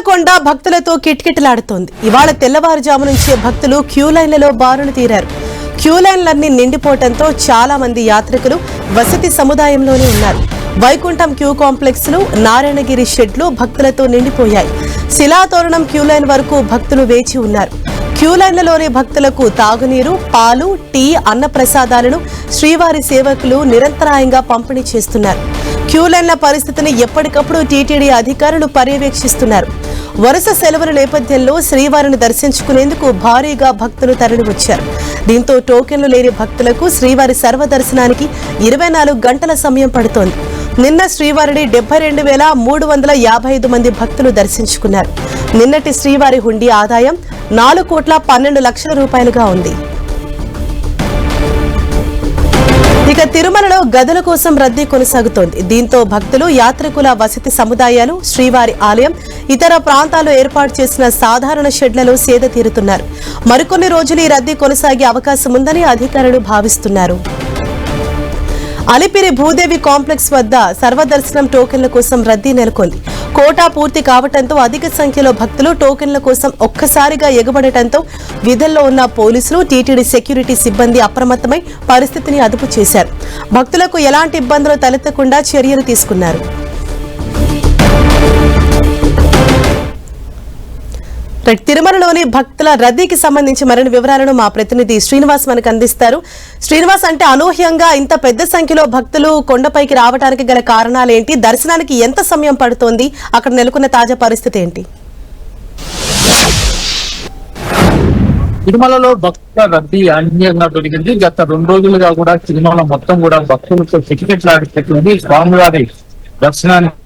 కొండ భక్తులతో కిటకిటలాడుతోంది. ఇవాళ తెల్లవారుజాము నుంచే భక్తులు క్యూ లైన్లలో బారులు తీరారు. క్యూ లైన్లన్నీ నిండిపోవడంతో చాలా మంది యాత్రికులు వసతి సముదాయంలోనే ఉన్నారు. వైకుంఠం క్యూ కాంప్లెక్స్లు నారాయణగిరి షెడ్లు భక్తులతో నిండిపోయాయి. శిలాతోరణం క్యూ లైన్ వరకు భక్తులు వేచి ఉన్నారు. క్యూ లైన్లలోని భక్తులకు తాగునీరు పాలు టీ అన్నప్రసాదాలను శ్రీవారి సేవకులు నిరంతరాయంగా పంపిణీ చేస్తున్నారు. క్యూలైన్ల పరిస్థితిని ఎప్పటికప్పుడు టీటీడీ అధికారులు పర్యవేక్షిస్తున్నారు. వరుస సెలవుల నేపథ్యంలో శ్రీవారిని దర్శించుకునేందుకు భారీగా భక్తులు తరలివచ్చారు. దీంతో టోకెన్లు లేని భక్తులకు శ్రీవారి సర్వదర్శనానికి ఇరవై నాలుగు గంటల సమయం పడుతోంది. నిన్న శ్రీవారిని డెబ్బై రెండు వేల మూడు వందల యాభై ఐదు మంది భక్తులు దర్శించుకున్నారు. నిన్నటి శ్రీవారి హుండీ ఆదాయం నాలుగు కోట్ల పన్నెండు లక్షల రూపాయలుగా ఉంది. ఇక తిరుమలలో గదుల కోసం రద్దీ కొనసాగుతోంది. దీంతో భక్తులు యాత్రికుల వసతి సముదాయాలు శ్రీవారి ఆలయం ఇతర ప్రాంతాల్లో ఏర్పాటు చేసిన సాధారణ షెడ్లలో సేద తీరుతున్నారు. మరికొన్ని రోజులు ఈ రద్దీ కొనసాగే అవకాశం ఉందని అధికారులు భావిస్తున్నారు. అలిపిరి భూదేవి కాంప్లెక్స్ వద్ద సర్వదర్శనం టోకెన్ల కోసం రద్దీ నెలకొంది. కోటా పూర్తి కావటంతో అధిక సంఖ్యలో భక్తులు టోకెన్ల కోసం ఒక్కసారిగా ఎగబడటంతో విధుల్లో ఉన్న పోలీసులు టీటీడీ సెక్యూరిటీ సిబ్బంది అప్రమత్తమై పరిస్థితిని అదుపు చేశారు. భక్తులకు ఎలాంటి ఇబ్బందులు తలెత్తకుండా చర్యలు తీసుకున్నారు. తిరుమలలోని భక్తుల రద్దీకి సంబంధించి మరిన్ని వివరాలను మా ప్రతినిధి శ్రీనివాస్ మనకు అందిస్తారు. శ్రీనివాస్ అంటే అనూహ్యంగా ఇంత పెద్ద సంఖ్యలో భక్తులు కొండపైకి రావడానికి గల కారణాలు ఏంటి దర్శనానికి ఎంత సమయం పడుతోంది? అక్కడ నెలకొన్న తాజా పరిస్థితి ఏంటి? తిరుమలలో భక్తుల రద్దీ అనూహ్యంగా దొరికింది గత రెండు రోజులుగా కూడా తిరుమల మొత్తం కూడా భక్తులతో టికెట్లాడినటువంటి స్వామివారి దర్శనానికి